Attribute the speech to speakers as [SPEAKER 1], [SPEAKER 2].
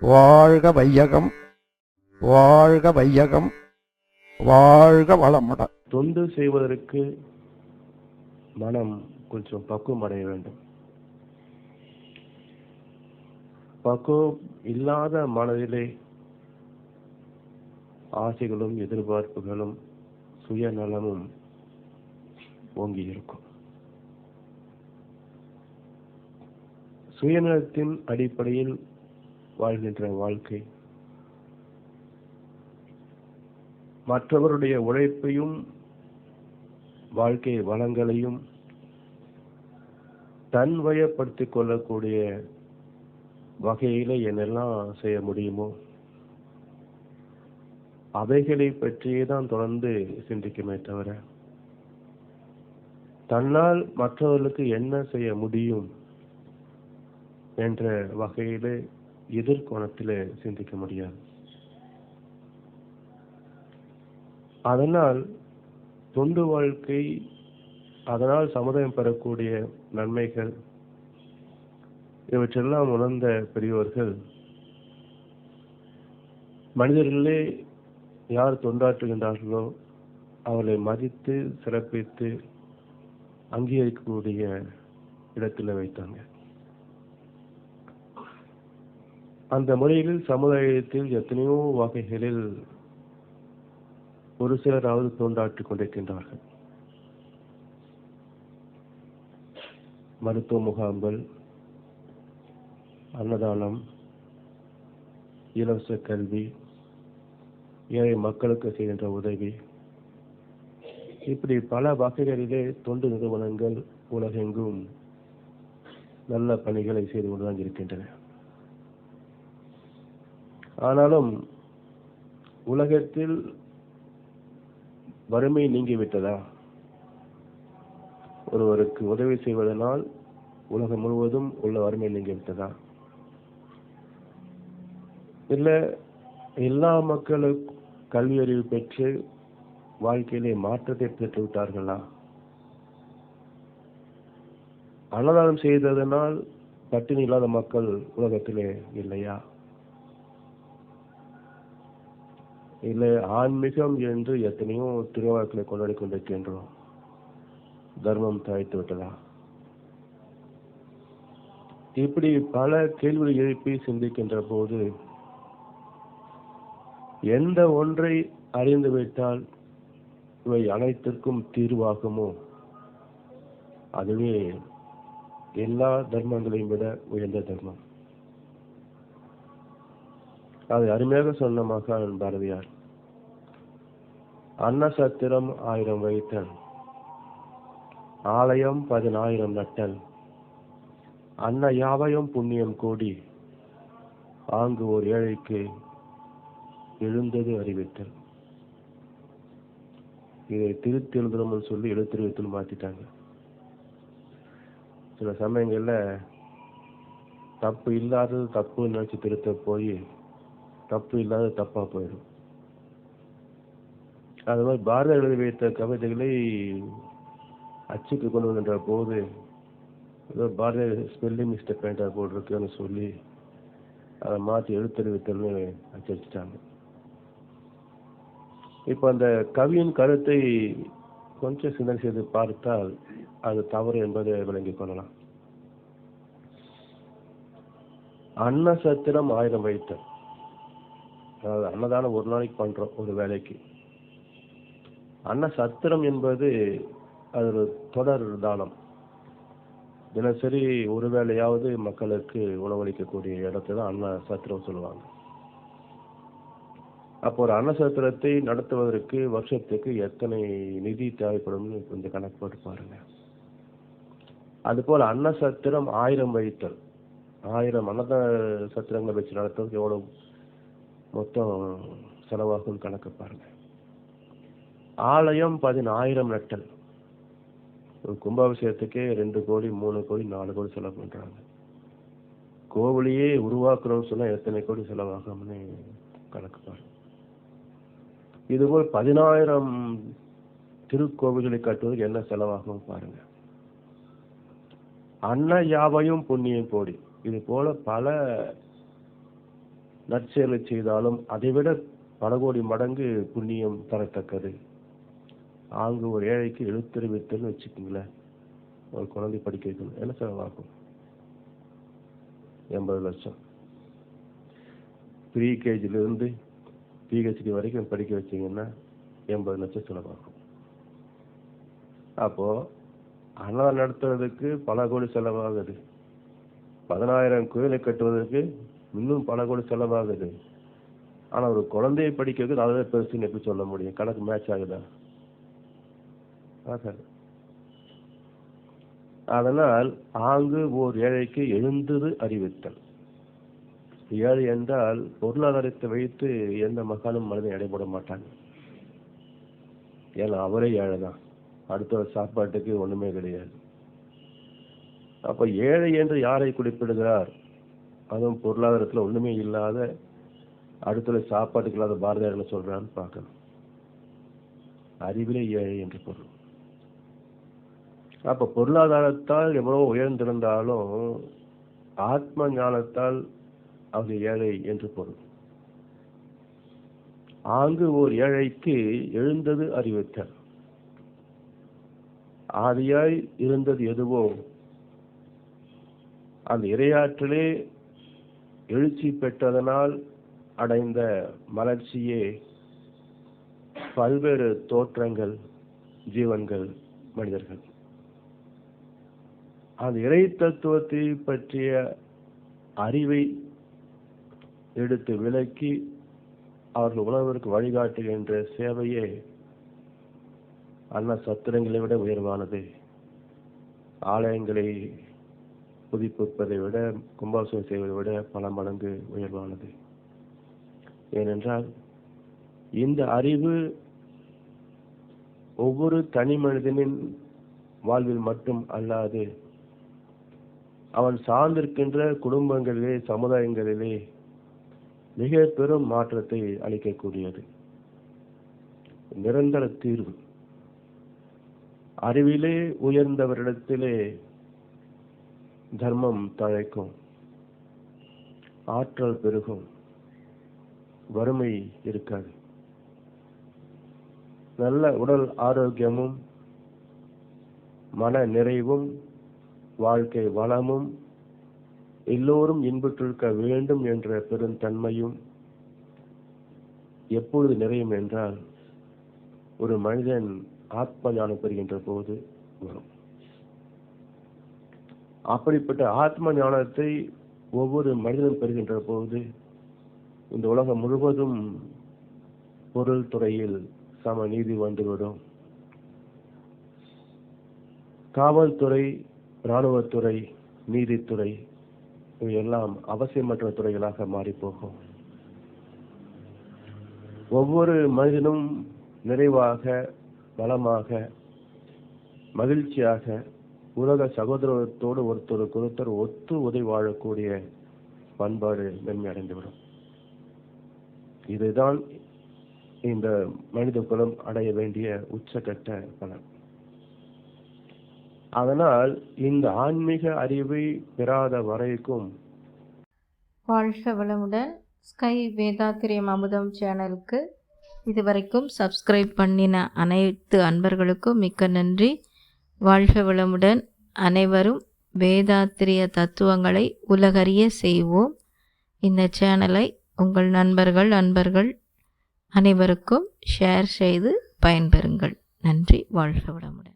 [SPEAKER 1] வாழ்க வையகம் வாழ்க வையகம் வாழ்க வளமுடன்
[SPEAKER 2] தொண்டு செய்வதற்கு மனம் கொஞ்சம் பக்குவம் அடைய வேண்டும். பக்குவம் இல்லாத மனதிலே ஆசைகளும் எதிர்பார்ப்புகளும் சுயநலமும் ஓங்கி இருக்கும். சுயநலத்தின் அடிப்படையில் வாழ்கின்ற வாழ்க்கை. மற்றவருடைய உழைப்பையும் வாழ்க்கை வளங்களையும் தன்வயப்படுத்திக் கொள்ளக்கூடிய வகையில என்னெல்லாம் செய்ய முடியுமோ அவைகளை பற்றியே தான் தொடர்ந்து சிந்திக்குமே தவிர தன்னால் மற்றவர்களுக்கு என்ன செய்ய முடியும் என்ற வகையிலே எதிர்கோணத்தில் சிந்திக்க முடியாது. அதனால் தொண்டு வாழ்க்கை அதனால் சமுதாயம் பெறக்கூடிய நன்மைகள் இவற்றெல்லாம் உணர்ந்த பெரியவர்கள் மனிதர்களே யார் தொண்டாற்றுகின்றார்களோ அவர்களை மதித்து சிறப்பித்து அங்கீகரிக்கக்கூடிய இடத்துல வைத்தாங்க. அந்த முறையில் சமுதாயத்தில் எத்தனையோ வகைகளில் ஒரு சிலராவது தொண்டாற்றிக் கொண்டிருக்கின்றார்கள். மருத்துவ முகாம்கள் அன்னதானம் இலவச கல்வி ஏழை மக்களுக்கு செய்கின்ற உதவி இப்படி பல வகைகளிலே தொண்டு நிறுவனங்கள் உலகெங்கும் நல்ல பணிகளை செய்து கொண்டுதான் இருக்கின்றன. ஆனாலும் உலகத்தில் வறுமை நீங்கிவிட்டதா? ஒருவருக்கு உதவி செய்வதனால் உலகம் முழுவதும் உள்ள வறுமை நீங்கிவிட்டதா? இல்லை எல்லா மக்களும் கல்வி அறிவு பெற்று வாழ்க்கையிலே மாற்றத்தை பெற்று விட்டார்களா? அன்னதானம் செய்ததனால் பட்டினி இல்லாத மக்கள் உலகத்திலே இல்லையா? இல்லை ஆன்மீகம் என்று எத்தனையோ திருவிழாக்களை கொண்டாடி கொண்டிருக்கின்றோம். தர்மம் தாய்த்து விட்டதா? இப்படி பல கேள்விகளை எழுப்பி சிந்திக்கின்ற போது எந்த ஒன்றை அறிந்துவிட்டால் இவை அனைத்திற்கும் தீர்வாகுமோ? அதுவே எல்லா தர்மங்களையும் விட உயர்ந்த தர்மம். அதை அருமையாக சொன்ன மகான் பாரதியார். அன்ன சத்திரம் ஆயிரம் வைத்தல். ஆலயம் பதினாயிரம் நட்டல். அன்ன யாவையும் புண்ணியம் கோடி ஆங்கு ஓர் ஏழைக்கு எழுந்தது அறிவித்தல். இதை திருத்தி எழுதணும்னு சொல்லி எழுத்தறிவித்தல் மாத்திட்டாங்க. சில சமயங்கள்ல தப்பு இல்லாதது தப்புன்னு நினைச்சு திருத்த போய் தப்பு இல்லாத தப்பாக போயிடும். அது மாதிரி பாரதியார் எழுதி வைத்த கவிதைகளை அச்சுக்கு கொண்டு வருகின்ற போது ஏதோ பாரதியார் ஸ்பெல்லிங் மிஸ்டேக் பேண்டா போட்டிருக்குன்னு சொல்லி அதை மாற்றி எழுத்தறிவித்தல்னு அச்சடிச்சிட்டாங்க. இப்போ அந்த கவியின் கருத்தை கொஞ்சம் சிந்தனை செய்து பார்த்தால் அது தவறு என்பதை விளங்கிக் கொள்ளலாம். அன்னசத்திரம் ஆயிரம் வைத்தல். அதாவது அன்னதானம் ஒரு நாளைக்கு பண்ணுறோம் ஒரு வேலைக்கு. அன்ன சத்திரம் என்பது அது ஒரு தொடர் தானம். தினசரி ஒரு வேளையாவது மக்களுக்கு உணவளிக்கக்கூடிய இடத்தை தான் அன்ன சத்திரம் சொல்லுவாங்க. அப்போ ஒரு அன்னசத்திரத்தை நடத்துவதற்கு வருஷத்துக்கு எத்தனை நிதி தேவைப்படும்னு கொஞ்சம் கணக்கு போட்டு பாருங்க. அதுபோல் அன்னசத்திரம் ஆயிரம் வைத்தல் ஆயிரம் அன்னத சத்திரங்களை வச்சு நடத்துறதுக்கு எவ்வளவு மொத்தம் செலவாகும் கணக்கு பாருங்க. ஆலயம் பதினாயிரம் நட்டல். ஒரு கும்பாபிஷேகத்துக்கே ரெண்டு கோடி மூணு கோடி நாலு கோடி செலவு பண்றாங்க. கோவிலையே உருவாக்குறோம்னு சொன்னா எத்தனை கோடி செலவாகும்னு கணக்கு பாருங்க. இதுபோல் பதினாயிரம் திருக்கோவில்களை கட்டுவதற்கு என்ன செலவாகும் பாருங்க. அன்ன யாவையும் புண்ணியம் கோடி இது போல பல நற்செயலை செய்தாலும் அதைவிட பல கோடி மடங்கு புண்ணியம் தரத்தக்கது. ஆங்கு ஒரு ஏழைக்கு எழுத்தறிவித்தல்னு வச்சுக்கோங்களேன். ஒரு குழந்தை படிக்க வைக்கணும் என்ன செலவாகும் எண்பது லட்சம். ப்ரீ கேஜிலிருந்து பிஹெச்டி வரைக்கும் படிக்க வச்சீங்கன்னா எண்பது லட்சம் செலவாகும். அப்போ அண்ணா நடத்துறதுக்கு பல கோடி செலவாகுது. பதினாயிரம் கோயிலை கட்டுவதற்கு இன்னும் பல கோடி செலவாகுது. ஆனா ஒரு குழந்தையை படிக்க வைக்கிறது அதை பெருசுன்னு எப்படி சொல்ல முடியும்? கணக்கு மேட்ச் ஆகுதா? ஆகாது. அதனால் ஆங்கு ஓர் ஏழைக்கு எழுந்தது அறிவித்தல். ஏழை என்றால் பொருளாதாரத்தை வைத்து எந்த மகானும் மனிதன் எடைபட மாட்டாங்க. ஏன்னா அவரே ஏழை தான். அடுத்த சாப்பாட்டுக்கு ஒண்ணுமே கிடையாது. அப்ப ஏழை என்று யாரை குறிப்பிடுகிறார்? அதுவும் பொருளாதாரத்தில் ஒன்றுமே இல்லாத அடுத்த சாப்பாட்டுக்கு இல்லாத பாரதியார் சொல்கிறான்னு சொல்றான்னு பார்க்கணும். அறிவிலே ஏழை என்று பொருள். அப்போ பொருளாதாரத்தால் எவ்வளோ உயர்ந்திருந்தாலும் ஆத்ம ஞானத்தால் அவர் ஏழை என்று பொருள். ஆங்கு ஓர் ஏழைக்கு எழுந்தது அறிவித்தார் ஆதியாய் இருந்தது எதுவோ? அந்த இரையாற்றலே எழுச்சி பெற்றதனால் அடைந்த மலர்ச்சியே பல்வேறு தோற்றங்கள் ஜீவன்கள் மனிதர்கள். அந்த இறை தத்துவத்தை பற்றிய அறிவை எடுத்து விளக்கி அவர்கள் உணர்விற்கு வழிகாட்டுகின்ற சேவையே அன்ன சத்திரங்களை விட உயர்வானது. ஆலயங்களை புதுப்பிப்பதை விட கும்பாபிஷேகம் செய்வதை விட பல மடங்கு உயர்வானது. ஏனென்றால் இந்த அறிவு ஒவ்வொரு தனி மனிதனின் வாழ்வில் மட்டும் அல்லாது அவன் சார்ந்திருக்கின்ற குடும்பங்களிலே சமுதாயங்களிலே மிக பெரும் மாற்றத்தை அளிக்கக்கூடியது. நிரந்தர தீர்வு. அறிவிலே உயர்ந்தவரிடத்திலே தர்மம் தழைக்கும். ஆற்றல் பெருகும். வறுமை இருக்காது. நல்ல உடல் ஆரோக்கியமும் மன நிறைவும் வாழ்க்கை வளமும் எல்லோரும் இன்புற்றிருக்க வேண்டும் என்ற பெருந்தன்மையும் எப்பொழுது நிறையும் என்றால் ஒரு மனிதன் ஆத்ம ஞானம் பெறுகின்ற போது வரும். அப்படிப்பட்ட ஆத்ம ஞானத்தை ஒவ்வொரு மனிதனும் பெறுகின்ற போது இந்த உலகம் முழுவதும் பொருள் துறையில் சம நீதி வந்துவிடும். காவல்துறை இராணுவத்துறை நீதித்துறை இவையெல்லாம் அவசியமற்ற துறைகளாக மாறிப்போகும். ஒவ்வொரு மனிதனும் நிறைவாக வளமாக மகிழ்ச்சியாக உலக சகோதரத்தோடு ஒருத்தருக்கு ஒருத்தர் ஒத்து உதவி வாழக்கூடிய பண்பாடு மென்மை அடைந்துவிடும். இதுதான் இந்த மனித குலம் அடைய வேண்டிய உச்சகட்ட பலன். அதனால் இந்த ஆன்மீக அறிவை பெறாத வரைக்கும்
[SPEAKER 3] வாழ்க வளமுடன் ஸ்கை வேதாத்திரியம் அமுதம் சேனலுக்கு இதுவரைக்கும் சப்ஸ்கிரைப் பண்ணின அனைத்து அன்பர்களுக்கும் மிக்க நன்றி. வாழ்க வளமுடன். அனைவரும் வேதாத்திரிய தத்துவங்களை உலகறிய செய்வோம். இந்த சேனலை உங்கள் நண்பர்கள் அன்பர்கள் அனைவருக்கும் ஷேர் செய்து பயன்பெறுங்கள். நன்றி வாழ்க வளமுடன்.